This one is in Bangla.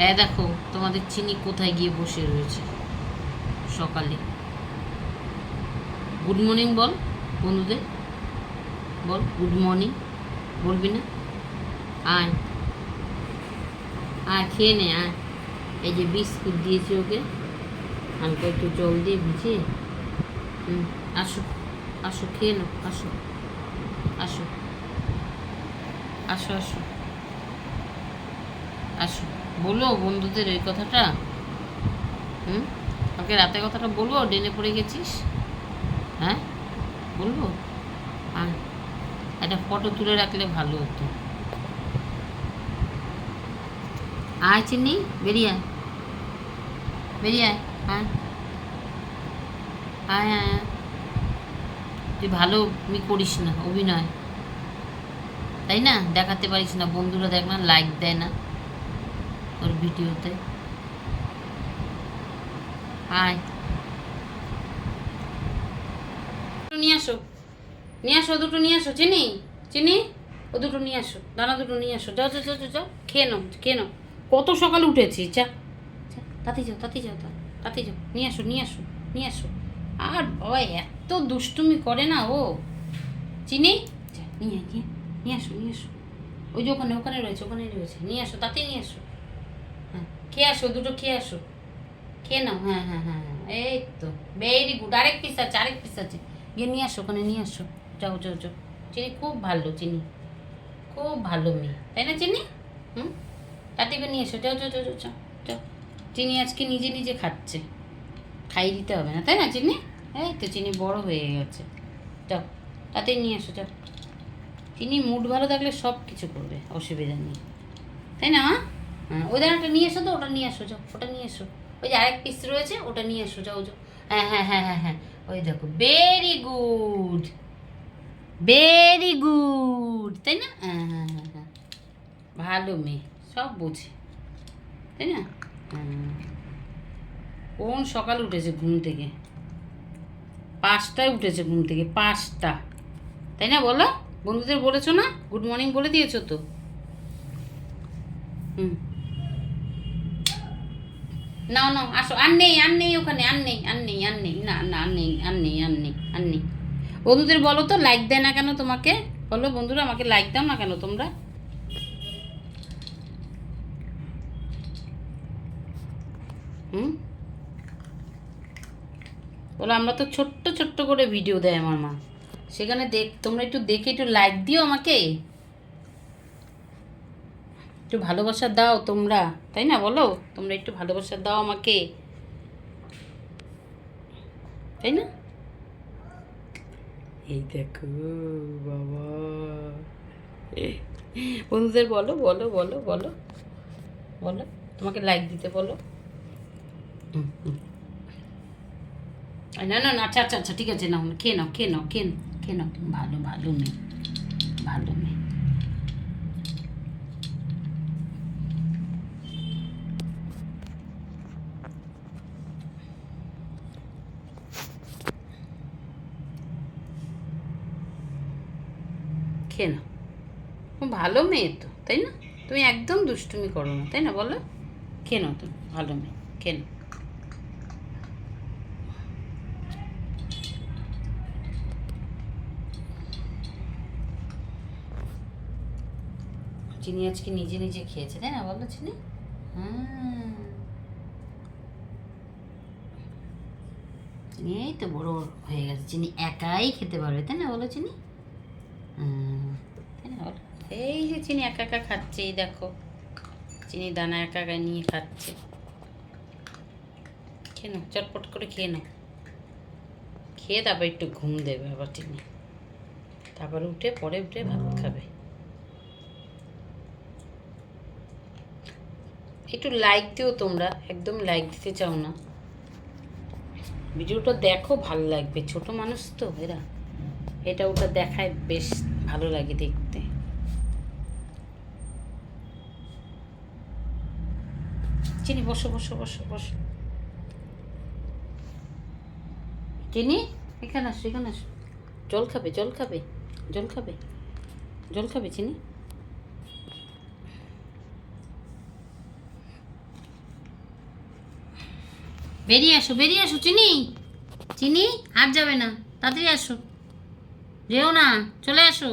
এ দেখো, তোমাদের চিনি কোথায় গিয়ে বসে রয়েছে? সকালে। গুড মর্নিং বল, বন্ধুদের। বল গুড মর্নিং বলবি না? আয়। আয়, খেয়ে নে, আয়। এই যে বিস্কুট দিয়েছি ওকে। হালকা একটু জল দিয়ে ভিজিয়ে। হুম, আসো আসো, খেয়ে নাও, আসো। আসো। আসো আসো। আসো। বলো বন্ধুদের এই কথাটা? হুম? কালকে রাতে কথাটা বলব? ডেনে পড়ে গেছিস? হ্যাঁ? বলব? আর একটা ফটো তুলে রাখলে ভালো হতো। আয় চিনি বেরিয়ে আয়। বেরিয়ে আয় আয়। আয়। তুই ভালো করিস না, অভিনয়। তাই না? দেখাতে পারিস না, বন্ধুরা দেখ না লাইক দেয় না। ওর ভিডিওতে। দুটো নিয়ে আসো। নিয়ে আসো দুটো নিয়ে আসো। চিনি? চিনি? ও দুটো নিয়ে আসো। দানা দুটো নিয়ে আসো। যাও যাও যাও যাও, খেয়ে নাও খেয়ে নাও। কত সকালে উঠেছি চা তাতে যাও তাতে যাও তা তাতে যাও। নিয়ে আসো নিয়ে আসো নিয়ে আসো। আর বাবা এত দুষ্টুমি করে না ও। চিনি? যা, নিয়ে নিয়ে নিয়ে আসো নিয়ে আসো। ওই যে ওখানে ওখানে রয়েছে ওখানে রয়েছে। নিয়ে আসো তাতেই নিয়ে আসো। খেয়ে আসো, দুটো খেয়ে আসো। খেয়ে নাও হ্যাঁ হ্যাঁ হ্যাঁ হ্যাঁ এই তো ভেরি গুড আরেক পিস আছে, আরেক পিস আছে। গিয়ে নিয়ে আসো, ওখানে নিয়ে আসো। যাও যাও যাও। চিনি খুব ভালো, চিনি। খুব ভালো মেয়ে, তাই না চিনি? হুম? তাতেকে নিয়ে এসো, যাও যাও যাও যাও যাও চিনি আজকে নিজে নিজে খাচ্ছে। খাইয়ে দিতে হবে না, তাই না চিনি? এই তো, চিনি বড় হয়ে গেছে। যাও, তাতেই নিয়ে আসো যাও। চিনি মুড ভালো থাকলে সব কিছু করবে, অসুবিধা নেই। তাই না? হ্যাঁ ওই দানাটা নিয়ে এসো তো, ওটা নিয়ে আসো, যাও, ওটা নিয়ে এসো। ওই যে আরেক পিস রয়েছে, ওটা নিয়ে এসো, যাও যাও। হ্যাঁ হ্যাঁ হ্যাঁ হ্যাঁ হ্যাঁ ওই দেখো ভেরি গুড ভেরি গুড তাই না? হ্যাঁ হ্যাঁ হ্যাঁ হ্যাঁ ভালো মেয়ে, সব বোঝে, তাই না? হ্যাঁ। কোন সকাল উঠেছে ঘুম থেকে? পাঁচটায় উঠেছে ঘুম থেকে, পাঁচটা, তাই না বলো? বন্ধুদের বলেছ না? গুড মর্নিং বলে দিয়েছ তো? হুম। নাও নাও আসো আর নেই আর নেই ওখানে আর নেই আর নেই আর নেই না না আর নেই আর নেই আর নেই আর নেই বন্ধুদের বলো তো লাইক দেয় না কেন তোমাকে? বলো বন্ধুরা, আমাকে লাইক দাও না কেন তোমরা? হুম? বলো, আমরা তো ছোট্ট ছোট্ট করে ভিডিও দেয় আমার মা। সেখানে দেখ, তোমরা একটু দেখে একটু লাইক দিও আমাকে। একটু ভালোবাসা দাও তোমরা, তাই না বলো? তোমরা একটু ভালোবাসা দাও আমাকে। তাই না? এই দেখো বাবা। বন্ধুদের বলো বলো বলো বলো। বলো, তোমাকে লাইক দিতে বলো। না না না আচ্ছা আচ্ছা আচ্ছা ঠিক আছে, নাও, খেয়ে নাও খেয়ে নাও, খেয়ে খেয়ে নাও। ভালো ভালো মেয়ে ভালো মেয়ে। খেয়ে ভালো মেয়ে তো, তাই না? তুমি একদম দুষ্টুমি করো না, তাই না বলো? নাও তুমি? ভালো মেয়ে নাও চিনি আজকে নিজে নিজে খেয়েছে, তাই না বলো চিনি? এই তো বড় হয়ে গেছে, চিনি একাই খেতে পারবে, তাই না বলো চিনি? হুম? এই যে চিনি একা একা খাচ্ছে, এই দেখো। চিনি দানা একা একা নিয়ে খাচ্ছে। খেয়ে নাও, চটপট করে খেয়ে নাও। খেয়ে তারপর একটু ঘুম দেবে আবার চিনি। তারপরে উঠে, পরে উঠে ভাত খাবে। একটু লাইক দিও তোমরা, একদম লাইক দিতে চাও না। ভিডিওটা দেখো, ভালো লাগবে। ছোট মানুষ তো, এরা। এটা ওটা দেখায় বেশ ভালো লাগে দেখতে। চিনি বসো বসো বসো বসো। চিনি এখানে আসো এখানে আসো। জল খাবে জল খাবে জল খাবে জল খাবে চিনি বেরিয়ে আসো বেরিয়ে আসো চিনি চিনি আর যাবে না। তাড়াতাড়ি আসো। যেও না, চলে আসো।